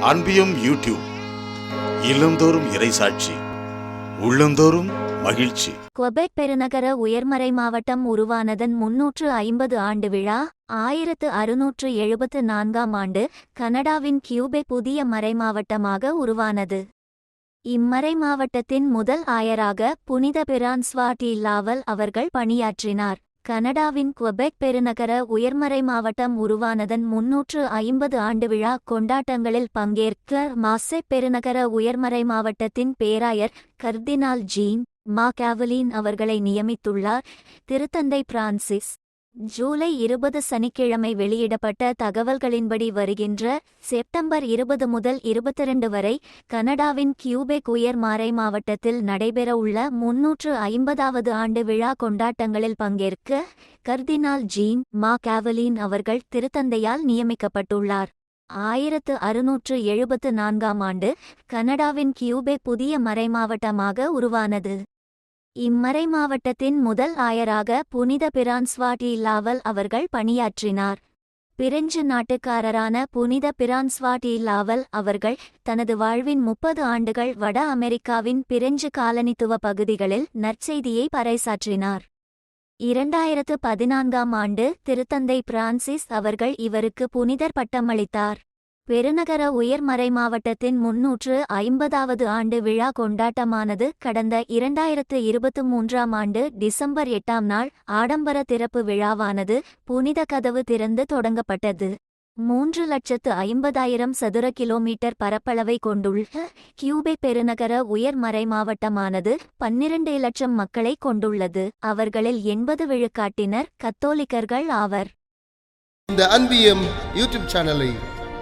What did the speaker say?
அன்பியும் YouTube இல்லந்தோறும் இறைசாட்சி உள்ளந்தோறும் மகிழ்ச்சி. குவெபெக் பெருநகர உயர்மறை மாவட்டம் உருவானதன் முன்னூற்று ஐம்பது ஆண்டு விழா ஆயிரத்து அறுநூற்று எழுபத்து நான்காம் ஆண்டு கனடாவின் கியூபே புதிய மறைமாவட்டமாக உருவானது. இம்மறை மாவட்டத்தின் முதல் ஆயராக புனித பிரான்ஸ்வாட்டி லாவல் அவர்கள் பணியாற்றினார். கனடாவின் குவெபெக் பெருநகர உயர்மறை மாவட்டம் உருவானதன் முன்னூற்று ஐம்பது ஆண்டு விழா கொண்டாட்டங்களில் பங்கேற்க மாசே பெருநகர உயர்மறை மாவட்டத்தின் பேராயர் கர்தினால் ஜீன் மா கேவலின் அவர்களை நியமித்துள்ளார். திருத்தந்தை பிரான்சிஸ் ஜூலை இருபது சனிக்கிழமை வெளியிடப்பட்ட தகவல்களின்படி வருகின்ற செப்டம்பர் இருபது முதல் இருபத்திரண்டு வரை கனடாவின் கியூபெக் உயர் மாறை மாவட்டத்தில் நடைபெறவுள்ள முன்னூற்று ஐம்பதாவது ஆண்டு விழா கொண்டாட்டங்களில் பங்கேற்க கர்தினால் ஜீன் மா கேவலின் அவர்கள் திருத்தந்தையால் நியமிக்கப்பட்டுள்ளார். ஆயிரத்து அறுநூற்று எழுபத்து நான்காம் ஆண்டு கனடாவின் கியூபெக் புதிய மறைமாவட்டமாக உருவானது. இம்மறை மாவட்டத்தின் முதல் ஆயராக புனித பிரான்ஸ்வாட்டி லாவல் அவர்கள் பணியாற்றினார். பிரெஞ்சு நாட்டுக்காரரான புனித பிரான்ஸ்வாட்டி லாவல் அவர்கள் தனது வாழ்வின் முப்பது ஆண்டுகள் வட அமெரிக்காவின் பிரெஞ்சு காலனித்துவ பகுதிகளில் நற்செய்தியை பறைசாற்றினார். இரண்டாயிரத்து பதினான்காம் ஆண்டு திருத்தந்தை பிரான்சிஸ் அவர்கள் இவருக்கு புனிதர் பட்டமளித்தார். பெருநகர உயர்மறை மாவட்டத்தின் முன்னூற்று ஐம்பதாவது ஆண்டு விழா கொண்டாட்டமானது கடந்த இரண்டாயிரத்து இருபத்து மூன்றாம் ஆண்டு டிசம்பர் எட்டாம் நாள் ஆடம்பர திறப்பு விழாவானது புனித கதவு திறந்து தொடங்கப்பட்டது. மூன்று லட்சத்து ஐம்பதாயிரம் சதுர கிலோமீட்டர் பரப்பளவை கொண்டுள்ள கியூபே பெருநகர உயர்மறை மாவட்டமானது பன்னிரண்டு லட்சம் மக்களை கொண்டுள்ளது. அவர்களில் எண்பது விழுக்காட்டினர் கத்தோலிக்கர்கள் ஆவர். இந்த அன்பியம் யூடியூப் சேனலை